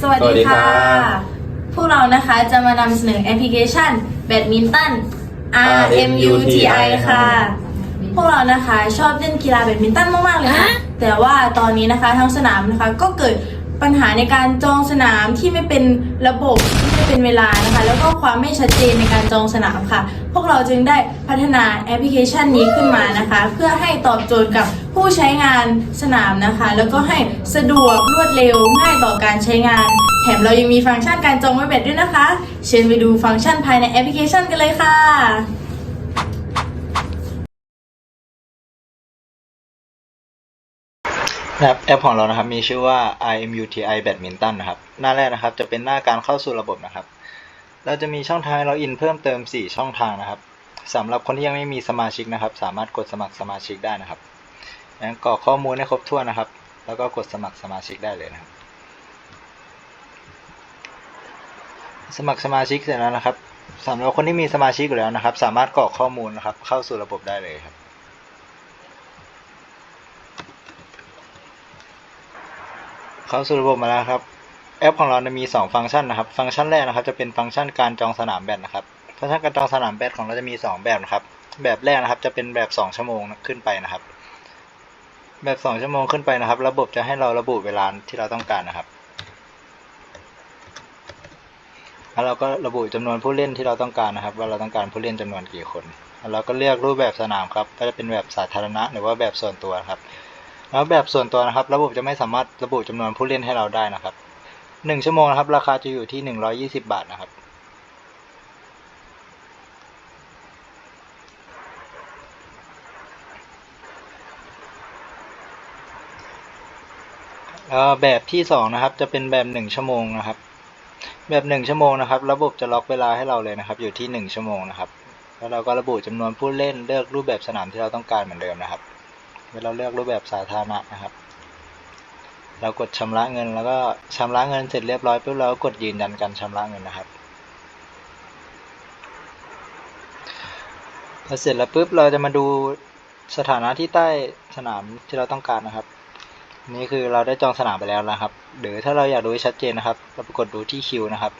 สวัสสวัสดีดีครัค่ะบพวกเรานะคะจะมานำเสนอแอปพลิเคชันแบดมินตัน RMUTI ค่ะ พวกเรานะคะชอบเล่นกีฬาแบดมินตันมากๆเลยค่ะแต่ว่าตอนนี้นะคะทั้งสนามนะคะก็เกิด ปัญหาในการจองสนามที่ไม่เป็นระบบที่ไม่เป็นเวลานะคะ แล้วก็ความไม่ชัดเจนในการจองสนามค่ะ พวกเราจึงได้พัฒนาแอปพลิเคชันนี้ขึ้นมานะคะ เพื่อให้ตอบโจทย์กับผู้ใช้งานสนามนะคะ แล้วก็ให้สะดวกรวดเร็วง่ายต่อการใช้งาน แถมเรายังมีฟังก์ชันการจองไว้แบบด้วยนะคะ เชิญไปดูฟังก์ชันภายในแอปพลิเคชันกันเลยค่ะ ครับแอปของเรานะครับมีชื่อว่า IMUTI Badminton นะครับ หน้าแรกนะครับจะเป็นหน้าการเข้าสู่ระบบนะครับ เราจะมีช่องทางให้เราอินเพิ่มเติม 4 ช่องทางนะครับสำหรับคนที่ยังไม่มีสมาชิกนะครับ สามารถกดสมัครสมาชิกได้นะครับงั้นกรอกข้อมูลให้ครบถ้วนนะครับ แล้วก็กดสมัครสมาชิกได้เลยนะครับ สมัครสมาชิกเสร็จแล้วนะครับสำหรับคนที่มีสมาชิกอยู่แล้วนะครับ สามารถกรอกข้อมูลนะครับ เข้าสู่ระบบได้เลยครับ เข้าสู่ระบบมาแล้วครับ แอปของเราจะมี 2 ฟังก์ชันนะครับ ฟังก์ชันแรกนะครับจะเป็นฟังก์ชันการจองสนามแบดนะครับ ฟังก์ชันการจองสนามแบดของเราจะมี 2 แบบนะครับ แบบแรกนะครับจะเป็นแบบ 2 ชั่วโมงขึ้นไปนะครับ แบบ 2 ชั่วโมงขึ้นไปนะครับ ระบบจะให้เราระบุเวลาที่เราต้องการนะครับ แล้วเราก็ระบุจำนวนผู้เล่นที่เราต้องการนะครับ ว่าเราต้องการผู้เล่นจำนวนกี่คน แล้วเราก็เลือกรูปแบบสนามครับ ก็จะเป็นแบบสาธารณะหรือว่าแบบส่วนตัวครับ แล้วแบบส่วนตัวนะครับ ระบบจะไม่สามารถระบุจำนวนผู้เล่นให้เราได้นะครับหนึ่งชั่วโมงนะครับ ราคาจะอยู่ที่หนึ่งร้อยี่สิบาทนะครับ แบบที่สองนะครับ จะเป็นแบบหนึ่งชั่วโมงนะครับ แบบหนึ่งชั่วโมงนะครับ ระบบจะล็อกเวลาให้เราเลยนะครับ อยู่ที่หนึ่งชั่วโมงนะครับ แล้วเราก็ระบุจำนวนผู้เล่นเลือกรูปแบบสนามที่เราต้องการเหมือนเดิมนะครับ เราเลือกรูปแบบสาธารณะนะครับ เรากดชำระเงิน แล้วก็ชำระเงินเสร็จเรียบร้อยปุ๊บเราก็กดยืนยันการชำระเงินนะครับพอเสร็จแล้วปุ๊บเราจะมาดูสถานะที่ใต้สนามที่เราต้องการนะครับ นี่คือเราได้จองสนามไปแล้วนะครับ หรือถ้าเราอยากดูชัดเจนนะครับ เราไปกดดูที่คิวนะครับ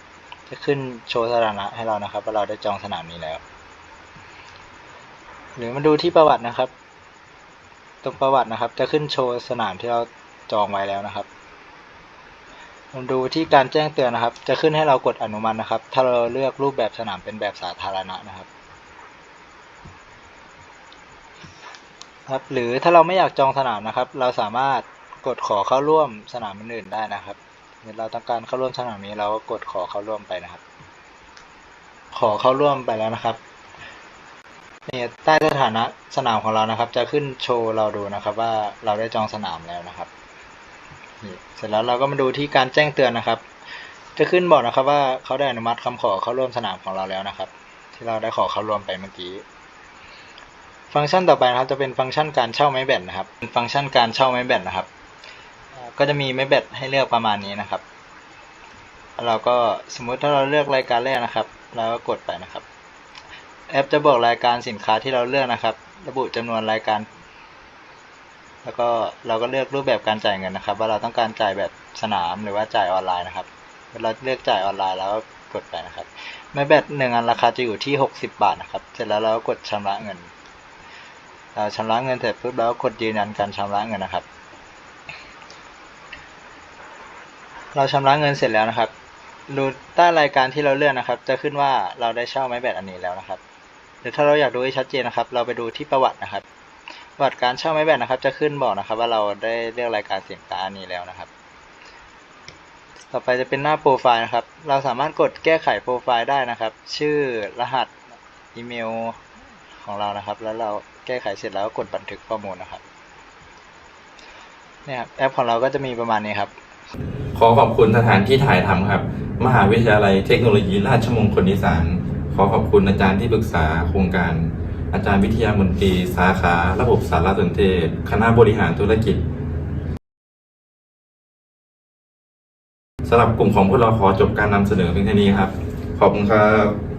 จะขึ้นโชว์สถานะให้เรานะครับว่าเราได้จองสนามนี้แล้ว หรือมาดูที่ประวัตินะครับ ตรงประวัตินะครับ จะขึ้นโชว์สนามที่เราจองไว้แล้วนะครับมาดูที่การแจ้งเตือนนะครับ จะขึ้นให้เรากดอนุมัตินะครับ ถ้าเราเลือกรูปแบบสนามเป็นแบบสาธารณะนะครับ ครับ หรือถ้าเราไม่อยากจองสนามนะครับ เราสามารถกดขอเข้าร่วมสนามอื่นได้นะครับเมื่อเราต้องการเข้าร่วมสนามนี้เราก็กดขอเข้าร่วมไปนะครับ ขอเข้าร่วมไปแล้วนะครับ เนี่ยใต้สถานะสนามของเรานะครับ จะขึ้นโชว์เราดูนะครับว่าเราได้จองสนามแล้วนะครับนี่เสร็จแล้วเราก็มาดูที่การแจ้งเตือนนะครับ จะขึ้นบอกนะครับว่าเขาได้อนุมัติคำขอเข้าร่วมสนามของเราแล้วนะครับ ที่เราได้ขอเข้าร่วมไปเมื่อกี้ ฟังก์ชันต่อไปนะครับ จะเป็นฟังก์ชันการเช่าไม้แบตนะครับเป็นฟังก์ชันการเช่าไม้แบตนะครับ ก็จะมีไม้แบตให้เลือกประมาณนี้นะครับแล้วเราก็สมมุติถ้าเราเลือกรายการแรกนะครับเราก็กดไปนะครับ แอปจะบอกรายการสินค้าที่เราเลือกนะครับ ระบุจำนวนรายการ แล้วก็เราก็เลือกรูปแบบการจ่ายเงินนะครับ ว่าเราต้องการจ่ายแบบสนามหรือว่าจ่ายออนไลน์นะครับ เราเลือกจ่ายออนไลน์แล้วกดไปนะครับไม้แบตหนึ่งอันราคาจะอยู่ที่ 60 บาทนะครับ เสร็จแล้วเราก็กดชำระเงินเราชำระเงินเสร็จปุ๊บเราก็กดยืนยันการชำระเงินนะครับ เราชำระเงินเสร็จแล้วนะครับดูใต้รายการที่เราเลือกนะครับ จะขึ้นว่าเราได้เช่าไม้แบตอันนี้แล้วนะครับ รือถ้าเราอยากดูให้ชัดเจนนะครับ เราไปดูที่ประวัตินะครับ ประวัติการเช่าไม้แบตนะครับ จะขึ้นบอกนะครับ ว่าเราได้เลือกรายการสินค้านี้แล้วนะครับ ต่อไปจะเป็นหน้าโปรไฟล์นะครับ เราสามารถกดแก้ไขโปรไฟล์ได้นะครับ ชื่อรหัสอีเมลของเรานะครับ แล้วเราแก้ไขเสร็จแล้วก็กดบันทึกข้อมูลนะครับเนี่ยครับแอปของเราก็จะมีประมาณนี้ครับ ขอขอบคุณสถานที่ถ่ายทำครับ มหาวิทยาลัยเทคโนโลยีราชมงคลอีสาน ขอขอบคุณอาจารย์ที่ปรึกษาโครงการ อาจารย์วิทยามนตรี สาขา ระบบสารสนเทศ คณะบริหารธุรกิจสำหรับกลุ่มของพวกเราขอจบการนำเสนอเพียงเท่านี้ครับ ขอบคุณครับ